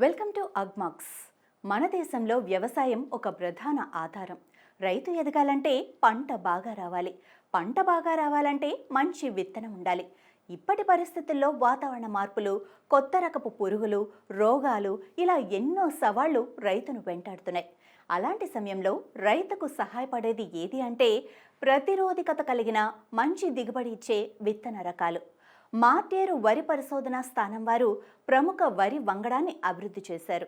Welcome to Agmax. మన దేశంలో వ్యవసాయం ఒక ప్రధాన ఆధారం. రైతు ఎదగాలంటే పంట బాగా రావాలి. పంట బాగా రావాలంటే మంచి విత్తనం ఉండాలి. ఇప్పటి పరిస్థితుల్లో వాతావరణ మార్పులు కొత్త రకపు పురుగులు రోగాలు ఇలా ఎన్నో సవాళ్ళు రైతును వెంటాడుతున్నాయి. అలాంటి సమయంలో రైతుకు సహాయపడేది ఏది అంటే ప్రతిరోధికత కలిగిన మంచి దిగుబడి ఇచ్చే విత్తన రకాలు. మార్టేరు వరి పరిశోధనా స్థానం వారు ప్రముఖ వరి వంగడాన్ని అభివృద్ధి చేశారు.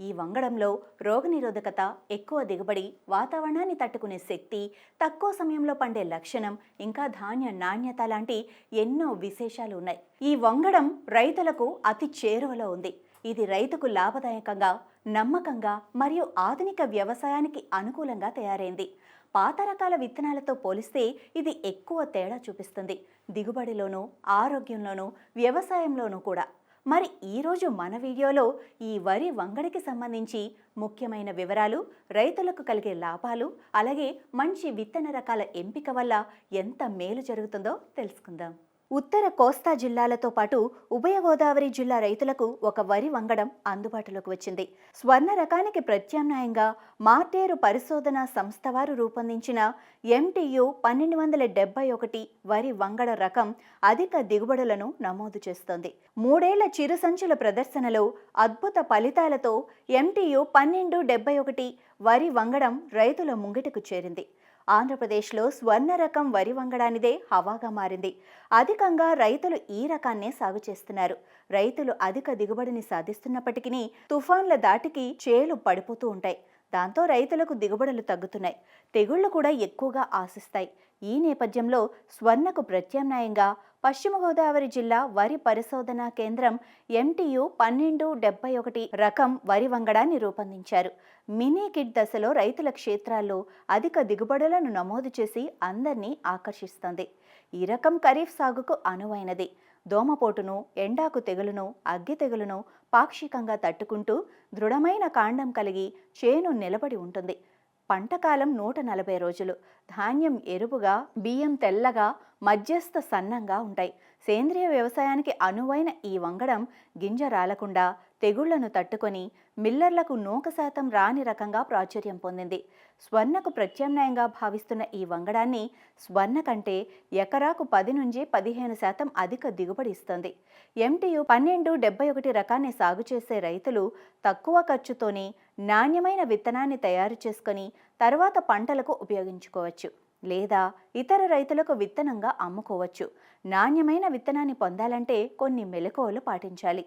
ఈ వంగడంలో రోగనిరోధకత ఎక్కువ దిగుబడి వాతావరణాన్ని తట్టుకునే శక్తి తక్కువ సమయంలో పండే లక్షణం ఇంకా ధాన్య నాణ్యత లాంటి ఎన్నో విశేషాలు ఉన్నాయి. ఈ వంగడం రైతులకు అతి చేరువలో ఉంది. ఇది రైతుకు లాభదాయకంగా నమ్మకంగా మరియు ఆధునిక వ్యవసాయానికి అనుకూలంగా తయారైంది. పాత రకాల విత్తనాలతో పోలిస్తే ఇది ఎక్కువ తేడా చూపిస్తుంది. దిగుబడిలోనూ ఆరోగ్యంలోనూ వ్యవసాయంలోనూ కూడా. మరి ఈరోజు మన వీడియోలో ఈ వరి వంగడికి సంబంధించి ముఖ్యమైన వివరాలు రైతులకు కలిగే లాభాలు అలాగే మంచి విత్తన రకాల ఎంపిక వల్ల ఎంత మేలు జరుగుతుందో తెలుసుకుందాం. ఉత్తర కోస్తా జిల్లాలతో పాటు ఉభయ గోదావరి జిల్లా రైతులకు ఒక వరి వంగడం అందుబాటులోకి వచ్చింది. స్వర్ణ రకానికి ప్రత్యామ్నాయంగా మార్టేరు పరిశోధన సంస్థ వారు రూపొందించిన ఎంటీయు పన్నెండు వందల డెబ్బై ఒకటి వరి వంగడ రకం అధిక దిగుబడులను నమోదు చేస్తోంది. మూడేళ్ళ చిరుసంచుల ప్రదర్శనలో అద్భుత ఫలితాలతో ఎంటీయు పన్నెండు డెబ్బై ఒకటి వరి వంగడం రైతుల ముంగిటకు చేరింది. ఆంధ్రప్రదేశ్లో స్వర్ణ రకం వరి వంగడానిదే హవాగా మారింది. అధికంగా రైతులు ఈ రకాన్నే సాగు చేస్తున్నారు. రైతులు అధిక దిగుబడిని సాధిస్తున్నప్పటికీ తుఫాన్ల దాటికి చేలు పడిపోతూ ఉంటాయి. దాంతో రైతులకు దిగుబడులు తగ్గుతున్నాయి. తెగుళ్ళు కూడా ఎక్కువగా ఆశిస్తాయి. ఈ నేపథ్యంలో స్వర్ణకు ప్రత్యామ్నాయంగా పశ్చిమ గోదావరి జిల్లా వరి పరిశోధన కేంద్రం ఎంటీయు పన్నెండు డెబ్బై ఒకటి రకం వరి వంగడాన్ని రూపొందించారు. మినీ కిడ్ దశలో రైతుల క్షేత్రాల్లో అధిక దిగుబడులను నమోదు చేసి అందరినీ ఆకర్షిస్తుంది. ఈ రకం ఖరీఫ్ సాగుకు అనువైనది. దోమపోటును ఎండాకు తెగులును అగ్గి తెగులును పాక్షికంగా తట్టుకుంటూ దృఢమైన కాండం కలిగి చేను నిలబడి ఉంటుంది. పంటకాలం నూట నలభై రోజులు. ధాన్యం ఎరుపుగా బియ్యం తెల్లగా మధ్యస్థ సన్నంగా ఉంటాయి. సేంద్రియ వ్యవసాయానికి అనువైన ఈ వంగడం గింజ రాలకుండా తెగుళ్ళను తట్టుకొని మిల్లర్లకు నూక శాతం రాని రకంగా ప్రాచుర్యం పొందింది. స్వర్ణకు ప్రత్యామ్నాయంగా భావిస్తున్న ఈ వంగడాన్ని స్వర్ణ కంటే ఎకరాకు పది నుంచి పదిహేను శాతం అధిక దిగుబడి ఇస్తుంది. ఎంటీయు పన్నెండు డెబ్బై ఒకటి రకాన్ని సాగు చేసే రైతులు తక్కువ ఖర్చుతోనే నాణ్యమైన విత్తనాన్ని తయారు చేసుకొని తర్వాత పంటలకు ఉపయోగించుకోవచ్చు. లేదా ఇతర రైతులకు విత్తనంగా అమ్ముకోవచ్చు. నాణ్యమైన విత్తనాన్ని పొందాలంటే కొన్ని మెలకువలు పాటించాలి.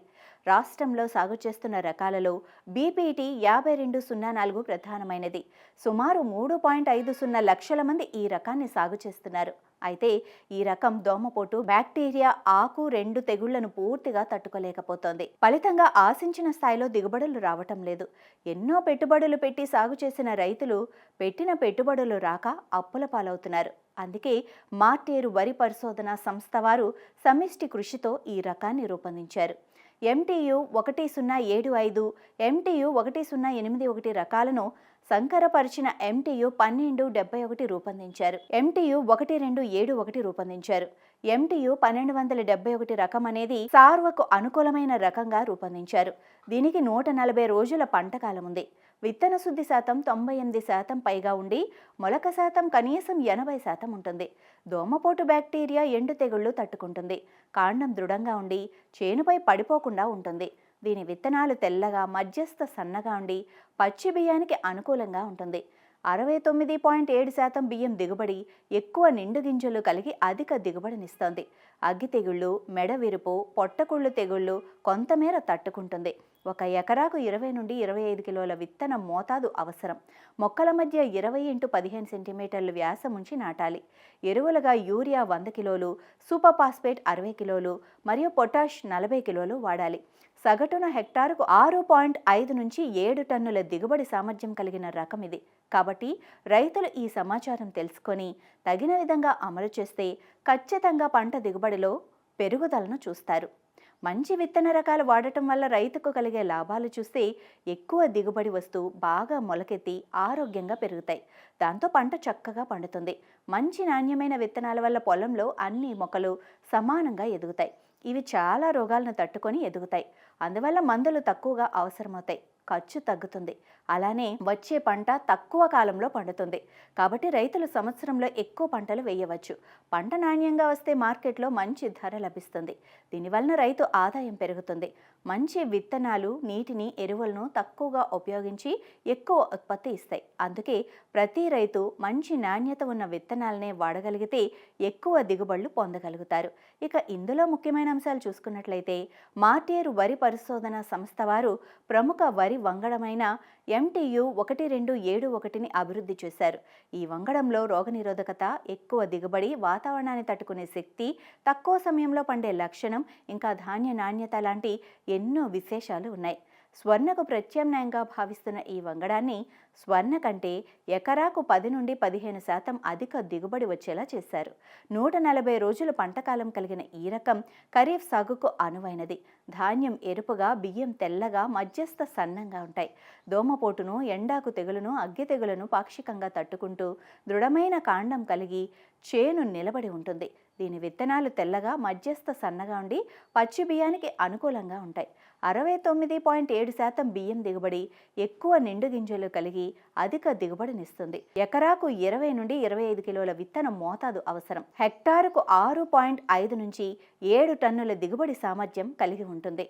రాష్ట్రంలో సాగు చేస్తున్న రకాలలో బీపీటీ యాభై రెండు సున్నా నాలుగు ప్రధానమైనది. సుమారు మూడు పాయింట్ ఐదు సున్నా లక్షల మంది ఈ రకాన్ని సాగు చేస్తున్నారు. అయితే ఈ రకం దోమపోటు బ్యాక్టీరియా ఆకు రెండు తెగుళ్ళను పూర్తిగా తట్టుకోలేకపోతోంది. ఫలితంగా ఆశించిన స్థాయిలో దిగుబడులు రావటం లేదు. ఎన్నో పెట్టుబడులు పెట్టి సాగు చేసిన రైతులు పెట్టిన పెట్టుబడులు రాక అప్పుల పాలవుతున్నారు. అందుకే మార్టేరు వరి పరిశోధన సంస్థ వారు సమిష్టి కృషితో ఈ రకాన్ని రూపొందించారు. ఎంటీయు ఒకటి సున్నా ఏడు ఐదు ఎంటీయు ఒకటి సున్నా ఎనిమిది ఒకటి రకాలను సంకరపరిచిన ఎంటీయు పన్నెండు డెబ్బై ఒకటి రూపొందించారు. ఎంటీయు ఒకటి రెండు ఏడు ఒకటి రూపొందించారు. ఎంటీయు పన్నెండు వందల డెబ్బై ఒకటి రకం అనేది సార్వకు అనుకూలమైన రకంగా రూపొందించారు. దీనికి నూట నలభై రోజుల పంటకాలం ఉంది విత్తన శుద్ధి శాతం తొంభై ఎనిమిది శాతం పైగా ఉండి మొలక శాతం కనీసం ఎనభై శాతం ఉంటుంది. దోమపోటు బ్యాక్టీరియా ఎండు తెగుళ్ళు తట్టుకుంటుంది. కాండం దృఢంగా ఉండి చేనుపై పడిపోకుండా ఉంటుంది. దీని విత్తనాలు తెల్లగా మధ్యస్థ సన్నగా ఉండి పచ్చి బియ్యానికి అనుకూలంగా ఉంటుంది. అరవై తొమ్మిది పాయింట్ ఏడు శాతం బియ్యం దిగుబడి ఎక్కువ నిండు గింజలు కలిగి అధిక దిగుబడినిస్తోంది. అగ్గి తెగుళ్ళు మెడ విరుపు పొట్టకుళ్ళు తెగుళ్ళు కొంతమేర తట్టుకుంటుంది. ఒక ఎకరాకు ఇరవై నుండి ఇరవై ఐదు కిలోల విత్తన మోతాదు అవసరం. మొక్కల మధ్య ఇరవై ఇంటూ పదిహేను సెంటీమీటర్లు వ్యాసం ఉంచి నాటాలి. ఎరువులుగా యూరియా వంద కిలోలు సూపర్ ఫాస్ఫేట్ అరవై కిలోలు మరియు పొటాష్ నలభై కిలోలు వాడాలి. సగటున హెక్టారుకు ఆరు పాయింట్ ఐదు నుంచి ఏడు టన్నుల దిగుబడి సామర్థ్యం కలిగిన రకం ఇది. కాబట్టి రైతులు ఈ సమాచారం తెలుసుకొని తగిన విధంగా అమలు చేస్తే ఖచ్చితంగా పంట దిగుబడి దిగుబడిలో పెరుగుదలను చూస్తారు. మంచి విత్తన రకాలు వాడటం వల్ల రైతుకు కలిగే లాభాలు చూస్తే ఎక్కువ దిగుబడి వస్తూ బాగా మొలకెత్తి ఆరోగ్యంగా పెరుగుతాయి. దాంతో పంట చక్కగా పండుతుంది. మంచి నాణ్యమైన విత్తనాల వల్ల పొలంలో అన్ని మొక్కలు సమానంగా ఎదుగుతాయి. ఇవి చాలా రోగాలను తట్టుకొని ఎదుగుతాయి. అందువల్ల మందులు తక్కువగా అవసరమవుతాయి. ఖర్చు తగ్గుతుంది. అలానే వచ్చే పంట తక్కువ కాలంలో పండుతుంది. కాబట్టి రైతులు సంవత్సరంలో ఎక్కువ పంటలు వేయవచ్చు. పంట నాణ్యంగా వస్తే మార్కెట్లో మంచి ధర లభిస్తుంది. దీనివలన రైతు ఆదాయం పెరుగుతుంది. మంచి విత్తనాలు నీటిని ఎరువులను తక్కువగా ఉపయోగించి ఎక్కువ ఉత్పత్తి ఇస్తాయి. అందుకే ప్రతి రైతు మంచి నాణ్యత ఉన్న విత్తనాలనే వాడగలిగితే ఎక్కువ దిగుబడులు పొందగలుగుతారు. ఇక ఇందులో ముఖ్యమైన అంశాలు చూసుకున్నట్లయితే మార్టేరు వరి పరిశోధన సంస్థ వారు ప్రముఖ వరి వంగడమైన ఎంటీయు ఒకటి రెండు ఏడు ఒకటిని అభివృద్ధి చేశారు. ఈ వంగడంలో రోగనిరోధకత ఎక్కువ దిగుబడి వాతావరణాన్ని తట్టుకునే శక్తి తక్కువ సమయంలో పండే లక్షణం ఇంకా ధాన్య నాణ్యత లాంటి ఎన్నో విశేషాలు ఉన్నాయి. స్వర్ణకు ప్రత్యామ్నాయంగా భావిస్తున్న ఈ వంగడాన్ని స్వర్ణ కంటే ఎకరాకు పది నుండి పదిహేను శాతం అధిక దిగుబడి వచ్చేలా చేశారు. నూట నలభై రోజులు పంటకాలం కలిగిన ఈ రకం ఖరీఫ్ సాగుకు అనువైనది. ధాన్యం ఎరుపుగా బియ్యం తెల్లగా మధ్యస్థ సన్నంగా ఉంటాయి. దోమపోటును ఎండాకు తెగులును అగ్గి తెగులను పాక్షికంగా తట్టుకుంటూ దృఢమైన కాండం కలిగి చేను నిలబడి ఉంటుంది. దీని విత్తనాలు తెల్లగా మధ్యస్థ సన్నగా ఉండి పచ్చి బియ్యానికి అనుకూలంగా ఉంటాయి. అరవై తొమ్మిది పాయింట్ ఏడు శాతం బియ్యం దిగుబడి ఎక్కువ నిండు గింజలు కలిగి అధిక దిగుబడినిస్తుంది. ఎకరాకు ఇరవై నుండి ఇరవై ఐదు కిలోల విత్తనం మోతాదు అవసరం. హెక్టారుకు ఆరు పాయింట్ ఐదు నుంచి ఏడు టన్నుల దిగుబడి సామర్థ్యం కలిగి ఉంటుంది.